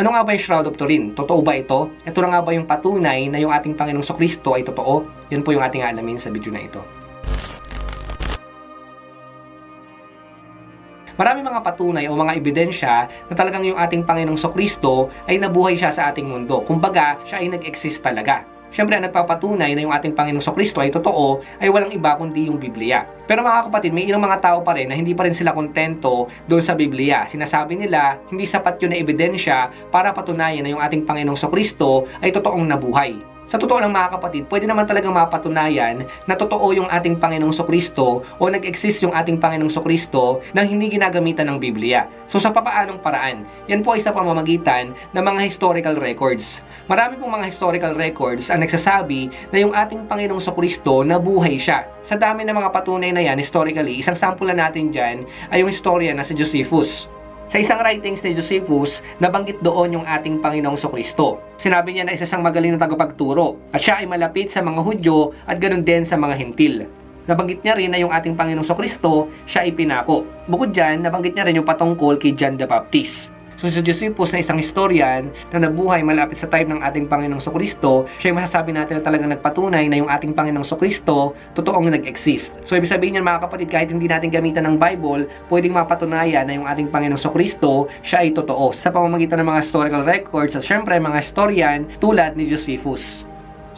Ano nga ba yung Shroud of Turin? Totoo ba ito? Ito na nga ba yung patunay na yung ating Panginoong Kristo ay totoo? Yan po yung ating alamin sa video na ito. Marami mga patunay o mga ebidensya na talagang yung ating Panginoong Kristo ay nabuhay siya sa ating mundo. Kumbaga, siya ay nag-exist talaga. Siyempre, ang nagpapatunay na yung ating Panginoong Kristo ay totoo ay walang iba kundi yung Biblia. Pero mga kapatid, may ilang mga tao pa rin na hindi pa rin sila kontento doon sa Biblia. Sinasabi nila, hindi sapat yun na ebidensya para patunayan na yung ating Panginoong Kristo ay totoong nabuhay. Sa totoo lang mga kapatid, pwede naman talagang mapatunayan na totoo yung ating Panginoong Kristo o nag-exist yung ating Panginoong Kristo nang hindi ginagamitan ng Biblia. So sa papaanong paraan? Yan po ay sa pamamagitan ng mga historical records. Marami pong mga historical records ang nagsasabi na yung ating Panginoong Kristo nabuhay siya. Sa dami ng mga patunay na yan historically, isang sample na natin dyan ay yung istorya na si Josephus. Sa isang writings ni Josephus, nabanggit doon yung ating Panginoong Kristo. Sinabi niya na isa siyang magaling na tagapagturo at siya ay malapit sa mga Hudyo at ganoon din sa mga Hintil. Nabanggit niya rin na yung ating Panginoong Kristo, siya ay pinako. Bukod dyan, nabanggit niya rin yung patungkol kay John the Baptist. So si Josephus na isang historian na nabuhay malapit sa time ng ating Panginoong Kristo, siya yung masasabi natin na talagang nagpatunay na yung ating Panginoong Kristo totoong nag-exist. So ibig sabihin niyan mga kapatid, kahit hindi natin gamitan ng Bible, pwedeng mapatunayan na yung ating Panginoong Kristo, siya ay totoo sa pamamagitan ng mga historical records at syempre mga historian tulad ni Josephus.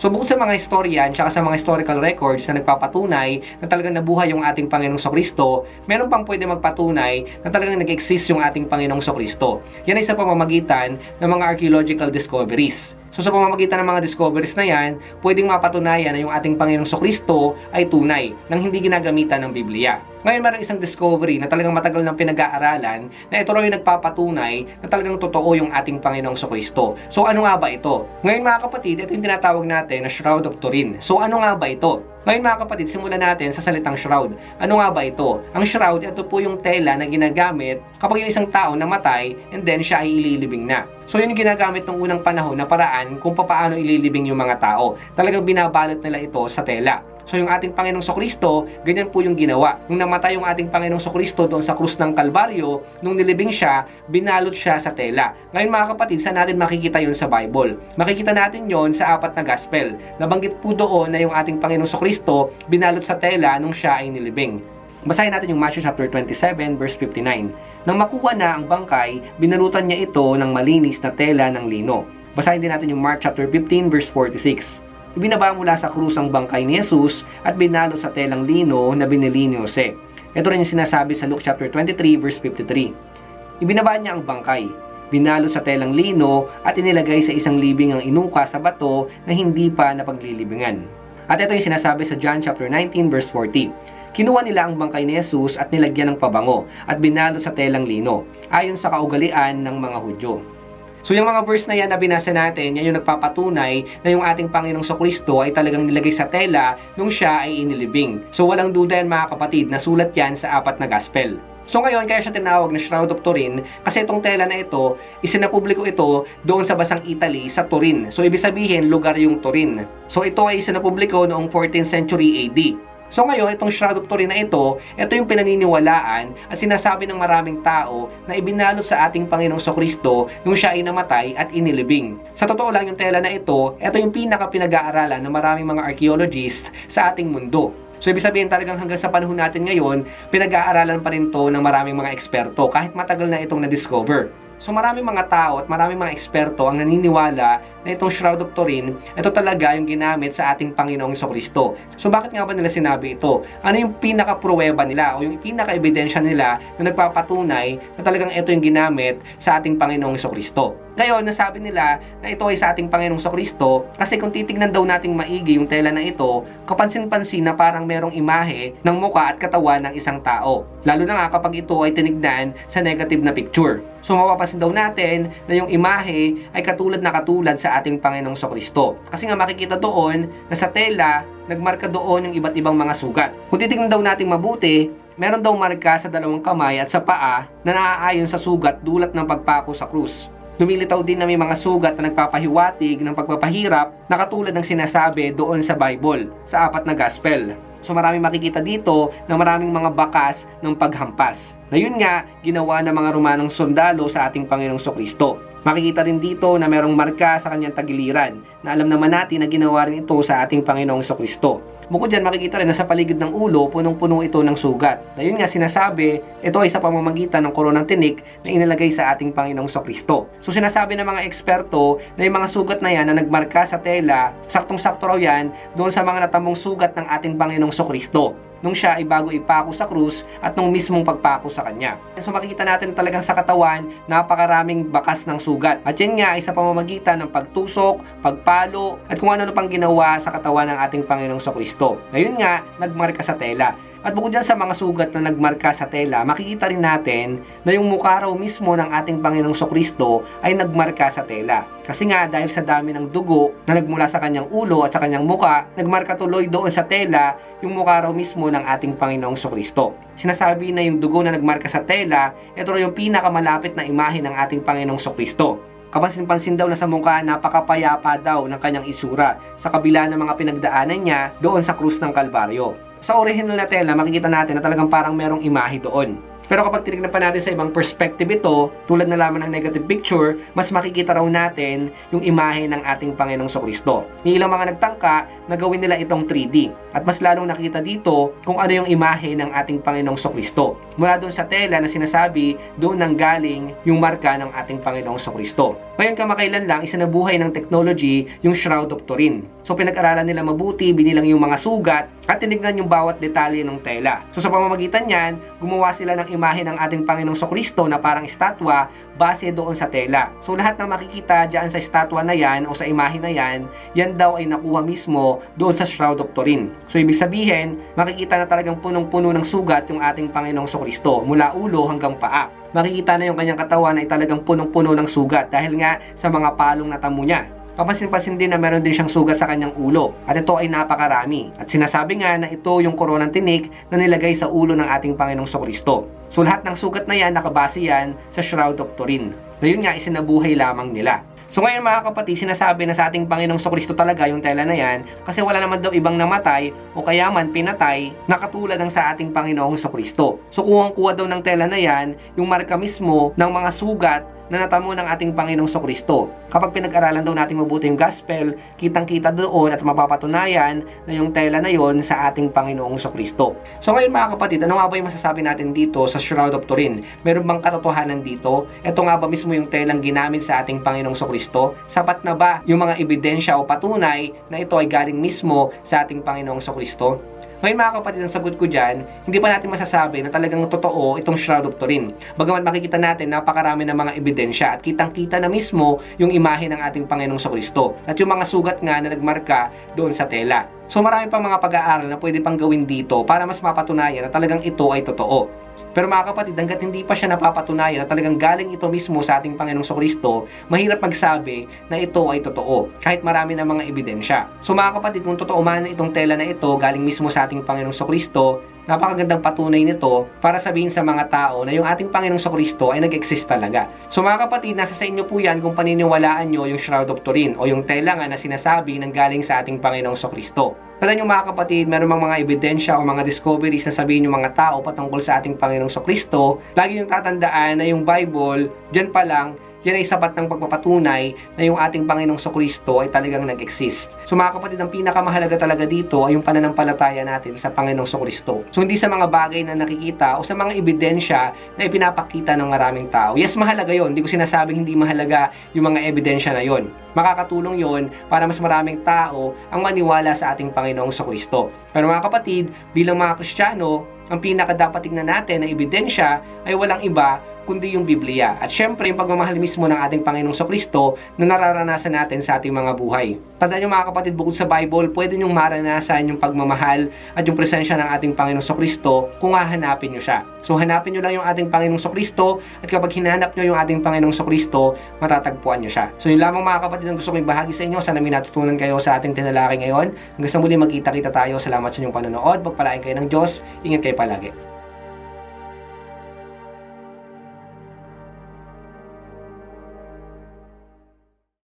So bukod sa mga historian at sa mga historical records na nagpapatunay na talagang nabuhay yung ating Panginoong Kristo, meron pang pwede magpatunay na talagang nag-exist yung ating Panginoong Kristo. Yan ay sa pamamagitan ng mga archaeological discoveries. So sa pamamagitan ng mga discoveries na yan, pwedeng mapatunayan na yung ating Panginoong Kristo ay tunay nang hindi ginagamitan ng Biblia. Ngayon meron isang discovery na talagang matagal nang pinag-aaralan na ito raw yung nagpapatunay na talagang totoo yung ating Panginoong Kristo. So ano nga ba ito? Ngayon mga kapatid, ito yung tinatawag natin na Shroud of Turin. So ano nga ba ito? Ngayon mga kapatid, simulan natin sa salitang shroud. Ano nga ba ito? Ang shroud, ito po yung tela na ginagamit kapag yung isang tao namatay and then siya ay ililibing na. So yun yung ginagamit ng unang panahon na paraan kung paano ililibing yung mga tao. Talagang binabalot nila ito sa tela. So yung ating Panginoong Sokristo, ganyan po yung ginawa. Nung namatay yung ating Panginoong Sokristo doon sa krus ng Kalbaryo, nung nilibing siya, binalot siya sa tela. Ngayon mga kapatid, saan natin makikita yun sa Bible? Makikita natin yon sa apat na gospel. Nabanggit po doon na yung ating Panginoong Sokristo, binalot sa tela nung siya ay nilibing. Basahin natin yung Matthew chapter 27 verse 59. Nang makuha na ang bangkay, binalutan niya ito ng malinis na tela ng lino. Basahin din natin yung Mark chapter 15 verse 46. Ibinaba mula sa krus ang bangkay ni Jesus at binalo sa telang lino na binili ni Jose. Ito rin yung sinasabi sa Luke chapter 23 verse 53. Ibinaba niya ang bangkay, binalo sa telang lino at inilagay sa isang libing ang inuka sa bato na hindi pa napaglilibingan. At ito yung sinasabi sa John chapter 19 verse 40. Kinuha nila ang bangkay ni Jesus at nilagyan ng pabango at binalo sa telang lino, ayon sa kaugalian ng mga Hudyo. So yung mga verse na yan na binasa natin, yan yung nagpapatunay na yung ating Panginoong Kristo ay talagang nilagay sa tela nung siya ay inilibing. So walang duda yan mga kapatid, nasulat yan sa apat na gospel. So ngayon, kaya siya tinawag na Shroud of Turin kasi itong tela na ito, isinapubliko ito doon sa basang Italy sa Turin. So ibig sabihin, lugar yung Turin. So ito ay isinapubliko noong 14th century AD. So ngayon, itong Shroud of Turin na ito, ito yung pinaniniwalaan at sinasabi ng maraming tao na ibinalot sa ating Panginoong Kristo nung siya ay namatay at inilibing. Sa totoo lang, yung tela na ito, ito yung pinaka pinag-aaralan ng maraming mga archaeologist sa ating mundo. So, ibig sabihin talagang hanggang sa panahon natin ngayon, pinag-aaralan pa rin to ng maraming mga eksperto kahit matagal na itong na-discover. So maraming mga tao at maraming mga eksperto ang naniniwala na itong Shroud of Turin, ito talaga yung ginamit sa ating Panginoong Kristo. So bakit nga ba nila sinabi ito? Ano yung pinaka-pruweba nila o yung pinaka-ebidensya nila na nagpapatunay na talagang ito yung ginamit sa ating Panginoong Kristo? Ngayon, nasabi nila na ito ay sa ating Panginoong Kristo kasi kung titignan daw nating maigi yung tela na ito, kapansin-pansin na parang merong imahe ng muka at katawan ng isang tao. Lalo na nga kapag ito ay tinignan sa negative na picture. So mapapansin daw natin na yung imahe ay katulad na katulad sa ating Panginoong Kristo. Kasi nga makikita doon na sa tela, nagmarka doon yung iba't ibang mga sugat. Kung titignan daw natin mabuti, meron daw marka sa dalawang kamay at sa paa na naaayon sa sugat dulot ng pagpako sa krus. Lumilitaw din na may mga sugat na nagpapahiwatig ng pagpapahirap na katulad ng sinasabi doon sa Bible, sa apat na gospel. So marami makikita dito na maraming mga bakas ng paghampas. Na yun nga, ginawa ng mga Romanong sundalo sa ating Panginoong Kristo. Makikita rin dito na merong marka sa kanyang tagiliran na alam naman natin na ginawa rin ito sa ating Panginoong Kristo. Bukod dyan, makikita rin na sa paligid ng ulo, punong-puno ito ng sugat. Na yun nga sinasabi, ito ay sa pamamagitan ng koronang tinik na inilagay sa ating Panginoong Kristo. So sinasabi ng mga eksperto na yung mga sugat na yan na nagmarka sa tela, saktong-sakto raw yan doon sa mga natamong sugat ng ating Panginoong Kristo nung siya ay bago ipako sa krus at nung mismong pagpako sa kanya. So makikita natin talagang sa katawan, napakaraming bakas ng sugat. At yan nga ay sa pamamagitan ng pagtusok, pagpalo, at kung ano pang ginawa sa katawan ng ating Panginoong Kristo. Ngayon nga, nagmarka sa tela. At bukod dyan sa mga sugat na nagmarka sa tela, makikita rin natin na yung mukha raw mismo ng ating Panginoong Kristo ay nagmarka sa tela. Kasi nga dahil sa dami ng dugo na nagmula sa kanyang ulo at sa kanyang muka, nagmarka tuloy doon sa tela yung mukha raw mismo ng ating Panginoong Kristo. Sinasabi na yung dugo na nagmarka sa tela, ito raw yung pinakamalapit na imahe ng ating Panginoong Kristo. Kapansin-pansin daw na sa mukha, napakapayapa daw ng kanyang isura sa kabila ng mga pinagdaanan niya doon sa krus ng Kalbaryo. Sa original na tela, makikita natin na talagang parang merong imahe doon. Pero kapag tinignan pa natin sa ibang perspective ito, tulad na lamang ng negative picture, mas makikita raw natin yung imahe ng ating Panginoong Kristo. Yung ilang mga nagtangka na gawin nila itong 3D. At mas lalong nakita dito kung ano yung imahe ng ating Panginoong Kristo. Mula doon sa tela na sinasabi, doon nang galing yung marka ng ating Panginoong Kristo. Ngayon kamakailan lang, isinabuhay ng technology yung Shroud of Turin. So pinag-aralan nila mabuti, binilang yung mga sugat, at tinignan yung bawat detalye ng tela. So sa pamamagitan niyan, gumawa sila ng imahe ng ating Panginoong Kristo na parang estatwa base doon sa tela. So lahat ng makikita diyan sa estatwa na yan o sa imahe na yan, yan daw ay nakuha mismo doon sa Shroud of Turin. So ibig sabihin, makikita na talagang punong-puno ng sugat yung ating Panginoong Kristo mula ulo hanggang paa. Makikita na yung kanyang katawan ay talagang punong-puno ng sugat dahil nga sa mga palong natamo niya. Papansin-pansin din na meron din siyang sugat sa kanyang ulo at ito ay napakarami. At sinasabi nga na ito yung koronang tinik na nilagay sa ulo ng ating Panginoong Kristo. So lahat ng sugat na yan nakabase yan sa Shroud of Turin. Na yun nga isinabuhay lamang nila. So ngayon mga kapatid, sinasabi na sa ating Panginoong Kristo talaga yung tela na yan kasi wala naman daw ibang namatay o kaya man pinatay na katulad ng sa ating Panginoong Kristo. So kuwang-kuha daw ng tela na yan yung marka mismo ng mga sugat na natamo ng ating Panginoong Kristo. Kapag pinag-aralan daw natin mabuti yung gospel, kitang-kita doon at mapapatunayan na yung tela na yon sa ating Panginoong Kristo. So ngayon mga kapatid, ano nga ba yung masasabi natin dito sa Shroud of Turin? Meron bang katotohanan dito? Ito nga ba mismo yung telang ginamit sa ating Panginoong Kristo? Sapat na ba yung mga ebidensya o patunay na ito ay galing mismo sa ating Panginoong Kristo? Ngayon mga kapatid, ang sagot ko dyan, hindi pa natin masasabi na talagang totoo itong Shroud of Turin. Bagaman makikita natin napakarami ng mga ebidensya at kitang-kita na mismo yung imahe ng ating Panginoong Kristo at yung mga sugat nga na nagmarka doon sa tela. So marami pang mga pag-aaral na pwede pang gawin dito para mas mapatunayan na talagang ito ay totoo. Pero mga kapatid, hanggat hindi pa siya napapatunayan na talagang galing ito mismo sa ating Panginoong Kristo, mahirap magsabi na ito ay totoo, kahit marami ng mga ebidensya. So mga kapatid, kung totoo man itong tela na ito galing mismo sa ating Panginoong Kristo, napakagandang patunay nito para sabihin sa mga tao na yung ating Panginoong Kristo ay nag-exist talaga. So mga kapatid, nasa sa inyo po yan kung paniniwalaan nyo yung Shroud of Turin o yung tela nga na sinasabi ng galing sa ating Panginoong Kristo. Tala nyo mga kapatid, meron mga mga ebidensya o mga discoveries na sabihin yung mga tao patungkol sa ating Panginoong Kristo. Lagi yung tatandaan na yung Bible, dyan pa lang, yan ay sapat ng pagpapatunay na yung ating Panginoong Kristo ay talagang nag-exist. So mga kapatid, ang pinakamahalaga talaga dito ay yung pananampalataya natin sa Panginoong Kristo. So hindi sa mga bagay na nakikita o sa mga ebidensya na ipinapakita ng maraming tao. Yes, mahalaga yon. Hindi ko sinasabing hindi mahalaga yung mga ebidensya na yon. Makakatulong yon para mas maraming tao ang maniwala sa ating Panginoong Kristo. Pero mga kapatid, bilang mga Kristiyano, ang pinaka dapat tingnan natin na ebidensya ay walang iba kundi yung Biblia. At syempre, yung pagmamahal mismo ng ating Panginoong Kristo na nararanasan natin sa ating mga buhay. Tandaan nyo mga kapatid, bukod sa Bible, pwede nyong maranasan yung pagmamahal at yung presensya ng ating Panginoong Kristo kung hahanapin nyo siya. So, hanapin nyo lang yung ating Panginoong Kristo at kapag hinanap nyo yung ating Panginoong Kristo, matatagpuan nyo siya. So, yun lamang mga kapatid ang gusto kong ibahagi sa inyo. Sana may natutunan kayo sa ating tinalaki ngayon. Hanggang sa muli magkita-kita tayo. Salamat sa inyong panonood. Pagpalain kayo ng Diyos. Ingat kayo palagi.